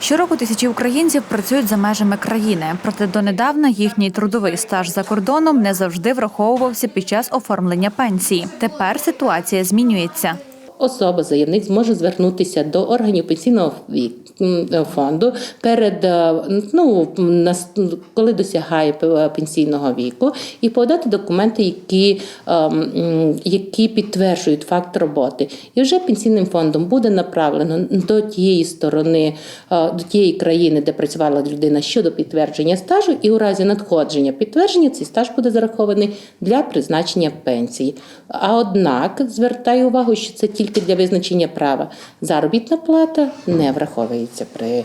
Щороку тисячі українців працюють за межами країни, проте донедавна їхній трудовий стаж за кордоном не завжди враховувався під час оформлення пенсії. Тепер ситуація змінюється. Особа заявник зможе звернутися до органів пенсійного фонду перед е, ну коли досягає пенсійного віку, і подати документи, які, е, які підтверджують факт роботи. І вже пенсійним фондом буде направлено до тієї сторони, е, до тієї країни, де працювала людина щодо підтвердження стажу, і у разі надходження підтвердження цей стаж буде зарахований для призначення пенсії. А однак звертаю увагу, що це тільки для визначення права. Заробітна плата не враховується при е,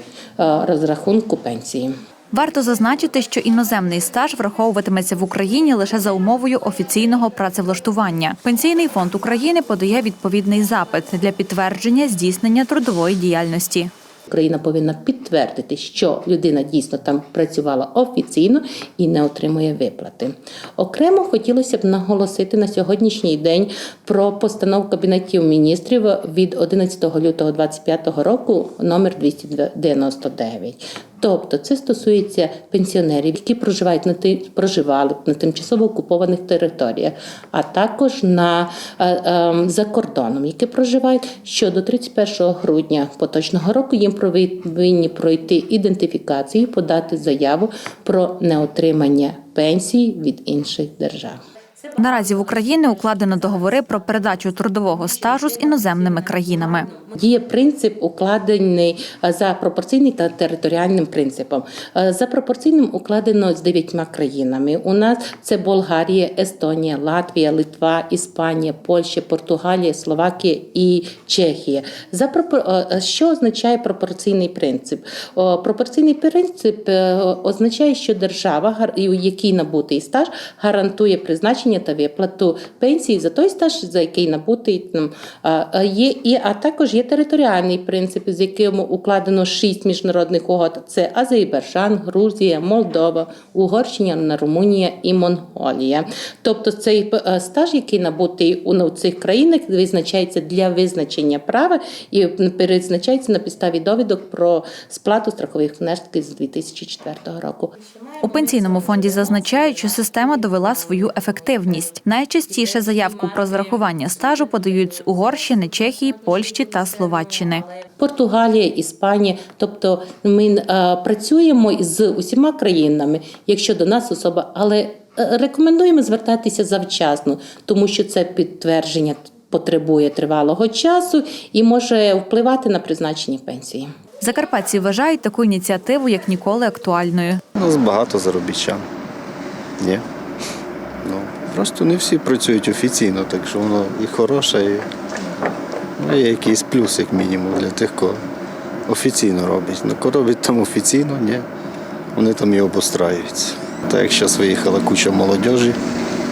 розрахунку пенсії. Варто зазначити, що іноземний стаж враховуватиметься в Україні лише за умовою офіційного працевлаштування. Пенсійний фонд України подає відповідний запит для підтвердження здійснення трудової діяльності. Україна повинна підтвердити, що людина дійсно там працювала офіційно і не отримує виплати. Окремо хотілося б наголосити на сьогоднішній день про постанову Кабінетів міністрів від 11 лютого 2025 року номер 299. Тобто це стосується пенсіонерів, які проживають на ти, проживали на тимчасово окупованих територіях, а також на е, е, за кордоном, які проживають, що до 31 грудня поточного року їм повинні пройти ідентифікацію, подати заяву про неотримання пенсії від інших держав. Наразі в Україні укладено договори про передачу трудового стажу з іноземними країнами. Діє принцип, укладений е, за пропорційним та територіальним принципом. Е, За пропорційним укладено з дев'ятьма країнами. У нас це Болгарія, Естонія, Латвія, Литва, Іспанія, Польща, Португалія, Словакія і Чехія. За е, що означає пропорційний принцип? Пропорційний принцип означає, що держава, у якій набутий стаж, гарантує призначення та виплату пенсії за той стаж, за який набутий є, а також є територіальний принцип, з яким укладено шість міжнародних угод: це Азербайджан, Грузія, Молдова, Угорщина, Румунія і Монголія. Тобто цей е, стаж, який набутий у ну, цих країнах, визначається для визначення права і перезначається на підставі довідок про сплату страхових внесків з 2004 року. У пенсійному фонді зазначають, що система довела свою ефективність. Найчастіше заявку про зарахування стажу подають з Угорщини, Чехії, Польщі та Словаччини. Португалія, Іспанія. Тобто ми е, працюємо з усіма країнами, якщо до нас особа, але е, рекомендуємо звертатися завчасно, тому що це підтвердження потребує тривалого часу і може впливати на призначення пенсії. Закарпатці вважають таку ініціативу як ніколи актуальною. У нас багато заробітчан. Ні. Ну, просто не всі працюють офіційно, так що воно і хороше, і ну, є якийсь плюс, як мінімум, для тих, хто офіційно робить. Ну, хто робить там офіційно, ні. Вони там і обостраюються. Так як зараз виїхала куча молодіжі.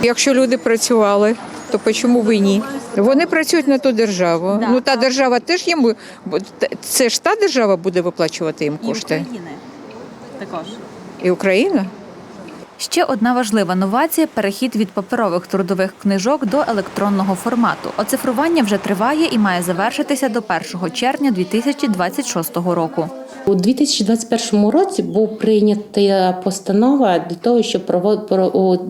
Якщо люди працювали, то чому ви ні? Вони працюють на ту державу. Ну та держава теж їм це ж та держава буде виплачувати їм кошти. також. І Україна. Ще одна важлива новація перехід від паперових трудових книжок до електронного формату. Оцифрування вже триває і має завершитися до 1 червня 2026 року. У 2021 році був прийнята постанова для того, щоб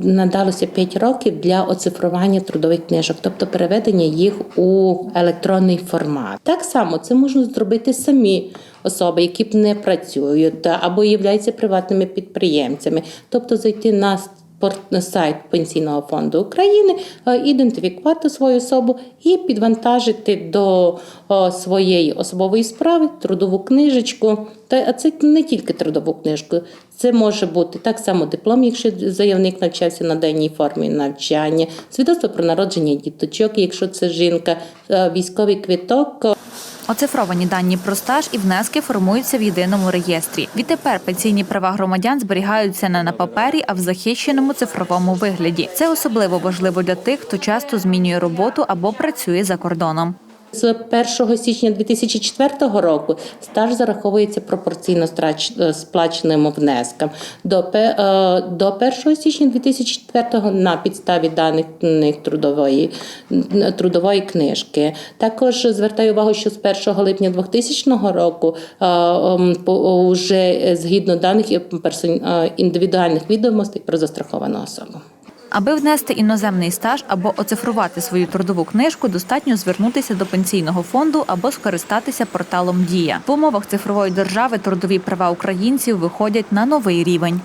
надалося 5 років для оцифрування трудових книжок, тобто переведення їх у електронний формат. Так само це можна зробити самі особи, які б не працюють або являються приватними підприємцями, тобто зайти на сайт Пенсійного фонду України, е, ідентифікувати свою особу і підвантажити до своєї особової справи трудову книжечку. Та це не тільки трудову книжку, це може бути так само диплом, якщо заявник навчався на денній формі навчання, свідоцтво про народження діточок, якщо це жінка, е, військовий квиток. Оцифровані дані про стаж і внески формуються в єдиному реєстрі. Відтепер пенсійні права громадян зберігаються не на папері, а в захищеному цифровому вигляді. Це особливо важливо для тих, хто часто змінює роботу або працює за кордоном. З 1 січня 2004 року стаж зараховується пропорційно е, сплаченим внескам. До, пе- е, до 1 січня 2004 на підставі даних трудової, трудової книжки. Також звертаю увагу, що з 1 липня 2000 року е, ем, вже згідно даних індивідуальних відомостей про застраховану особу. Аби внести іноземний стаж або оцифрувати свою трудову книжку, достатньо звернутися до пенсійного фонду або скористатися порталом Дія. В умовах цифрової держави трудові права українців виходять на новий рівень.